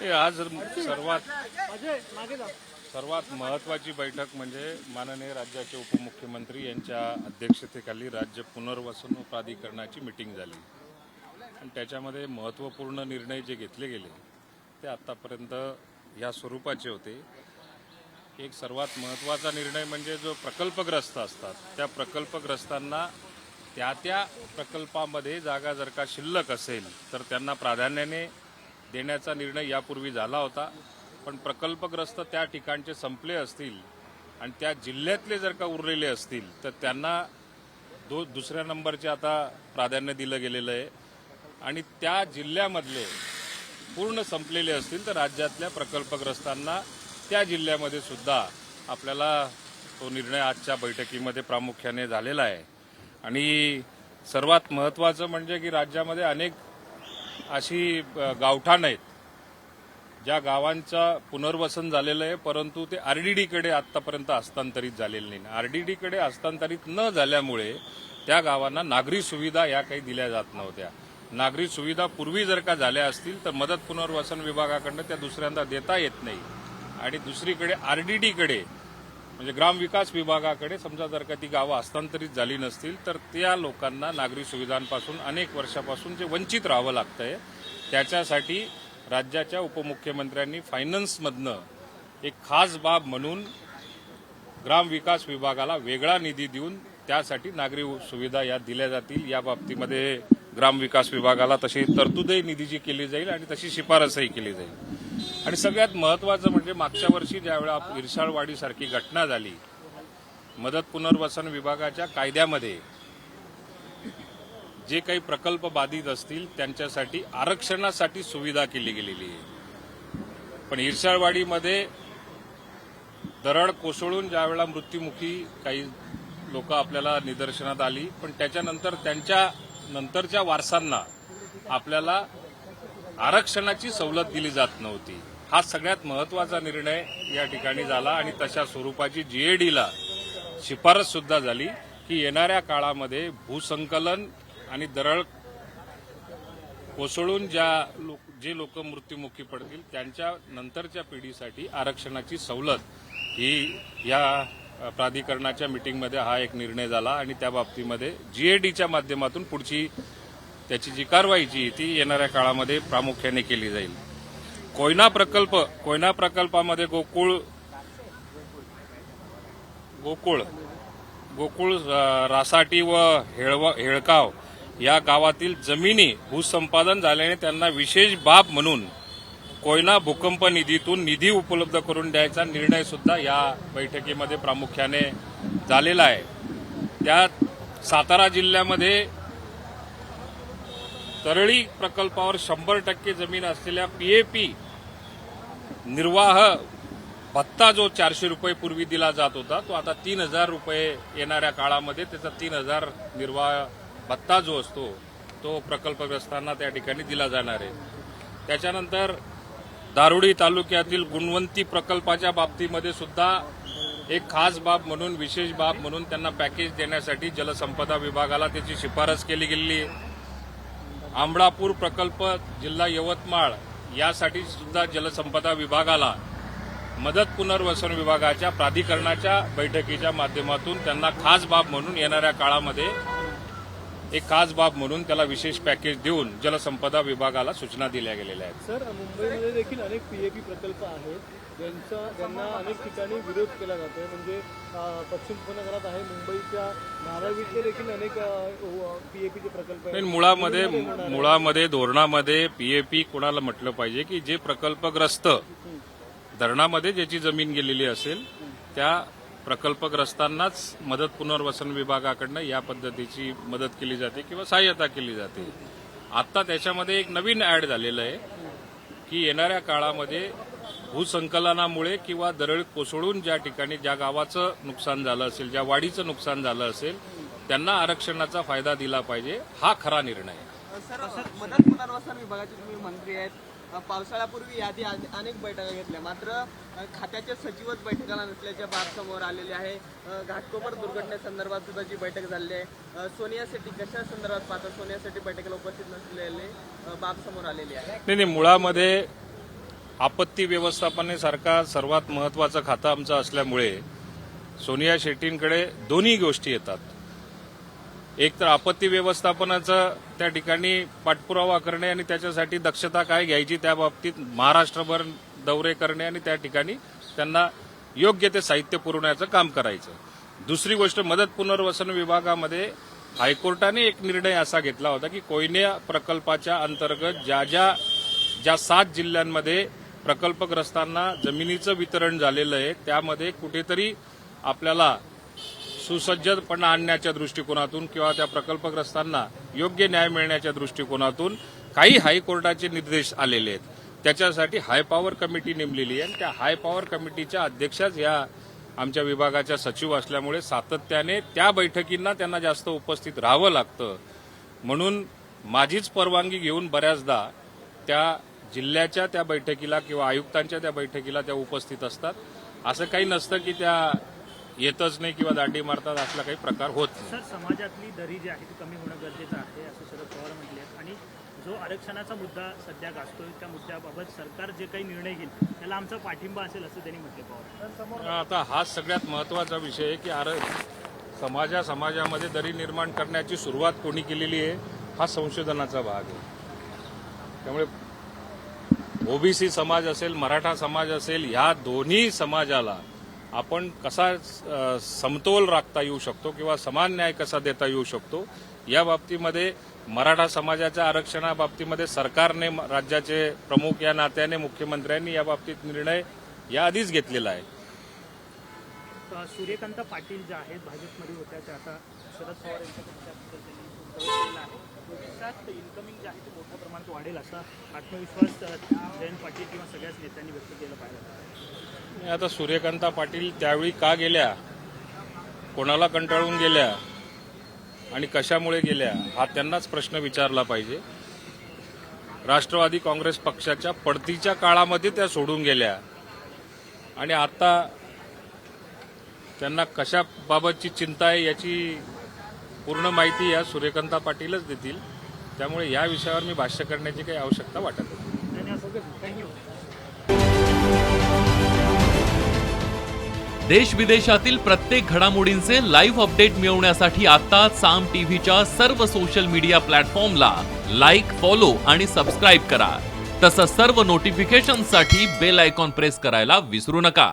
ते आज सर्वात सर्वात महत्वाची बैठक म्हणजे माननीय राज्याचे उपमुख्यमंत्री यांच्या अध्यक्षतेखाली राज्य पुनर्वसन प्राधिकरणाची मिटिंग झाली. आणि त्याच्यामध्ये महत्त्वपूर्ण निर्णय जे घेतले गेले ते आत्तापर्यंत ह्या स्वरूपाचे होते. एक सर्वात महत्त्वाचा निर्णय म्हणजे जो प्रकल्पग्रस्त असतात. त्या प्रकल्पग्रस्तांना त्या त्या प्रकल्पामध्ये जागा जर का शिल्लक असेल तर त्यांना प्राधान्याने देण्याचा निर्णय यापूर्वी झाला होता. पण प्रकल्पग्रस्त त्या ठिकाणचे संपले असतील आणि त्या जिल्ह्यातले जर का उरलेले असतील तर त्यांना दो दुसऱ्या नंबरचे आता प्राधान्य दिलं गेलेलं आहे. आणि त्या जिल्ह्यामधले पूर्ण संपलेले असतील तर राज्यातल्या प्रकल्पग्रस्तांना त्या जिल्ह्यामध्ये सुद्धा आपल्याला तो निर्णय आजच्या बैठकीमध्ये प्रामुख्याने झालेला आहे. आणि सर्वात महत्त्वाचं म्हणजे की राज्यामध्ये अनेक अशी गावठाण आहेत. ज्या गावांचं पुनर्वसन झालेलं आहे परंतु ते आरडीडीकडे आतापर्यंत हस्तांतरित झालेलं नाही. आरडीडीकडे हस्तांतरित न झाल्यामुळे त्या गावांना नागरी सुविधा या काही दिल्या जात नव्हत्या. नागरी सुविधा पूर्वी जर का झाल्या असतील तर मदत पुनर्वसन विभागाकडनं त्या दुसऱ्यांदा देता येत नाही. आणि दुसरीकडे आरडीडीकडे म्हणजे ग्रामविकास विभागाकडे समजा जर का ती गावं हस्तांतरित झाली नसतील तर त्या लोकांना नागरी सुविधांपासून अनेक वर्षापासून जे वंचित राहावं आहे त्याच्यासाठी राज्याच्या उपमुख्यमंत्र्यांनी फायनान्समधनं एक खास बाब म्हणून ग्रामविकास विभागाला वेगळा निधी देऊन त्यासाठी नागरी सुविधा या दिल्या जातील. या बाबतीमध्ये ग्रामविकास विभागाला तशी तरतूदही निधीची केली जाईल आणि तशी शिफारसही केली जाईल. आणि सगळ्यात महत्वाचं म्हणजे मागच्या वर्षी ज्यावेळा इरशाळवाडीसारखी घटना झाली मदत पुनर्वसन विभागाच्या कायद्यामध्ये जे काही प्रकल्प बाधित असतील त्यांच्यासाठी आरक्षणासाठी सुविधा केली गेलेली आहे. पण इरशाळवाडीमध्ये दरड कोसळून ज्यावेळेला मृत्युमुखी काही लोक आपल्याला निदर्शनात आली पण त्याच्यानंतर त्यांच्या नंतरच्या वारसांना आपल्याला आरक्षणाची सवलत दिली जात नव्हती. हा सगळ्यात महत्त्वाचा निर्णय या ठिकाणी झाला आणि तशा स्वरूपाची जीएडीला शिफारस सुद्धा झाली की येणाऱ्या काळामध्ये भूसंकलन आणि दरळ कोसळून ज्या लोक जे लोक मृत्युमुखी पडतील त्यांच्या नंतरच्या पिढीसाठी आरक्षणाची सवलत ही या प्राधिकरणाच्या मिटिंगमध्ये हा एक निर्णय झाला आणि त्या बाबतीमध्ये जीएडीच्या माध्यमातून पुढची त्याची जी कारवाईची ती येणाऱ्या काळामध्ये प्रामुख्याने केली जाईल. कोयना प्रकल्प कोयना प्रकल्पामध्ये गोकुळ गोकुळ गोकुळ रासाटी व हेळव हेळकाव या गावातील जमिनी भूसंपादन झाल्याने त्यांना विशेष बाब म्हणून कोयना भूकंप निधीतून निधी उपलब्ध करून द्यायचा निर्णय सुद्धा या बैठकीमध्ये प्रामुख्याने झालेला आहे. त्यात सातारा जिल्ह्यामध्ये तरळी प्रकल्पावर शंभर टक्के जमीन असलेल्या पीएपी निर्वाह भत्ता जो चारशे रुपये पूर्वी दिला जात होता तो आता तीन हजार रुपये येणाऱ्या काळामध्ये त्याचा तीन हजार निर्वाह भत्ता जो असतो तो प्रकल्पग्रस्तांना त्या ठिकाणी दिला जाणार आहे. त्याच्यानंतर दारुडी तालुक्यातील गुणवंती प्रकल्पाच्या बाबतीमध्ये सुद्धा एक खास बाब म्हणून विशेष बाब म्हणून त्यांना पॅकेज देण्यासाठी जलसंपदा विभागाला त्याची शिफारस केली गेलेली आहे. आंबळापूर प्रकल्प जिल्हा यवतमाळ यासाठी सुद्धा जलसंपदा विभागाला मदत पुनर्वसन विभागाच्या प्राधिकरणाच्या बैठकीच्या माध्यमातून त्यांना खास बाब म्हणून येणाऱ्या काळामध्ये एक खास बाब म्हणून त्याला विशेष पॅकेज देऊन जलसंपदा विभागाला सूचना दिल्या गेलेल्या आहेत. सर मुंबईमध्ये देखील अनेक पीएपी प्रकल्प आहेत. ज्यांचा ज्यांना अनेक ठिकाणी विरोध केला जातोय. म्हणजे पश्चिम उपनगरात आहे मुंबईच्या धारावीतले देखील अनेक पीएपीचे प्रकल्प आहेत. मुळामध्ये मुळामध्ये धोरणामध्ये पीएपी कोणाला म्हटलं पाहिजे की जे प्रकल्पग्रस्त धरणामध्ये ज्याची जमीन गेलेली असेल त्या प्रकल्पग्रस्तांनाच मदत पुनर्वसन विभागाकडनं या पद्धतीची मदत केली जाते किंवा सहाय्यता केली जाते. आता त्याच्यामध्ये एक नवीन ऍड झालेलं आहे की येणाऱ्या काळामध्ये भूसंकलनामुळे किंवा दरड कोसळून ज्या ठिकाणी ज्या गावाचं नुकसान झालं असेल ज्या वाढीचं नुकसान झालं असेल त्यांना आरक्षणाचा फायदा दिला पाहिजे. हा खरा निर्णय सर मदत पुनर्वसन विभागाचे तुम्ही मंत्री आहेत. पावसाळ्यापूर्वी यादी अनेक बैठका घेतल्या. मात्र खात्याचे सचिवच बैठकाला नसल्याच्या बाब समोर आलेली आहे. घाटकोपर दुर्घटनेसंदर्भात सुद्धा जी बैठक झालेली आहे सोनिया शेट्टी कशा संदर्भात पाहता? सोनिया शेट्टी बैठकीला उपस्थित नसलेले बाब समोर आलेली आहे. नाही नाही मुळामध्ये आपत्ती व्यवस्थापनेसारखा सर्वात महत्वाचं खातं आमचं असल्यामुळे सोनिया शेट्टींकडे दोन्ही गोष्टी येतात. एक तर आपत्ती व्यवस्थापनाचं त्या ठिकाणी पाठपुरावा करणे आणि त्याच्यासाठी दक्षता काय घ्यायची त्या बाबतीत महाराष्ट्रभर दौरे करणे आणि त्या ठिकाणी त्यांना योग्य ते साहित्य पुरवण्याचं काम करायचं. दुसरी गोष्ट मदत पुनर्वसन विभागामध्ये हायकोर्टाने एक निर्णय असा घेतला होता की कोयना प्रकल्पाच्या अंतर्गत ज्या ज्या ज्या सात जिल्ह्यांमध्ये प्रकल्पग्रस्तांना जमिनीचं वितरण झालेलं आहे त्यामध्ये कुठेतरी आपल्याला सुसज्जपणा आणण्याच्या दृष्टिकोनातून किंवा त्या प्रकल्पग्रस्तांना योग्य न्याय मिळण्याच्या दृष्टिकोनातून काही हायकोर्टाचे निर्देश आलेले आहेत. त्याच्यासाठी हाय पॉवर कमिटी नेमलेली आहे आणि त्या हाय पॉवर कमिटीच्या अध्यक्षाच या आमच्या विभागाच्या सचिव असल्यामुळे सातत्याने त्या बैठकींना त्यांना जास्त उपस्थित राहावं लागतं. म्हणून माझीच परवानगी घेऊन बऱ्याचदा त्या जिल्ह्याच्या त्या बैठकीला किंवा आयुक्तांच्या त्या बैठकीला त्या उपस्थित असतात. असं काही नसतं की त्या येतच नाही किंवा दांडी मारतात असला काही प्रकार होत नाही. सर समाजातली दरी जी आहे ती कमी होणं गरजेचं आहे असं शरद पवार म्हटले आणि जो आरक्षणाचा मुद्दा सध्या गाजतोय त्या मुद्द्याबाबत सरकार जे काही निर्णय घेईल त्याला आमचा पाठिंबा असेल असं त्यांनी म्हटले पवार. आता हा सगळ्यात महत्त्वाचा विषय आहे की आर समाजा समाजामध्ये दरी निर्माण करण्याची सुरुवात कोणी केलेली आहे हा संशोधनाचा भाग आहे. त्यामुळे ओबीसी समाज असेल मराठा समाज असेल ह्या दोन्ही समाजाला आपण कसा समतोल राखता येऊ शकतो किंवा समान न्याय कसा देता येऊ शकतो या बाबतीमध्ये मराठा समाजाच्या आरक्षणाबाबतीमध्ये सरकारने म- राज्याचे प्रमुख या नात्याने मुख्यमंत्र्यांनी या बाबतीत निर्णय याआधीच घेतलेला आहे. सूर्यकांत पाटील ज्या आहेत भाजपमध्ये होत्या त्या आता शरद पवार यांच्या पक्षात भविष्यात इन्कमिंग जे आहे ते मोठ्या प्रमाणात वाढेल असा आत्मविश्वास जयंत पाटील किंवा सगळ्याच नेत्यांनी व्यक्त केला पाहिजे आता सूर्यकांता पाटील त्यावेळी का गेल्या? कोणाला कंटाळून गेल्या? आणि कशामुळे गेल्या? हा त्यांनाच प्रश्न विचारला पाहिजे. राष्ट्रवादी काँग्रेस पक्षाच्या पडतीच्या काळामध्ये त्या सोडून गेल्या. आणि आता त्यांना कशाबाबतची चिंता आहे याची पूर्ण माहिती या सूर्यकांता पाटीलच देतील. त्यामुळे या विषयावर मी भाष्य करण्याची काही आवश्यकता वाटत नाही. थँक्यू देश विदेशातील प्रत्येक घडामोडींचे लाईव्ह अपडेट मिळवण्यासाठी आता साम टीव्हीच्या सर्व सोशल मीडिया प्लॅटफॉर्मला लाईक फॉलो आणि सबस्क्राईब करा. तसंच सर्व नोटिफिकेशनसाठी बेल आयकॉन प्रेस करायला विसरू नका.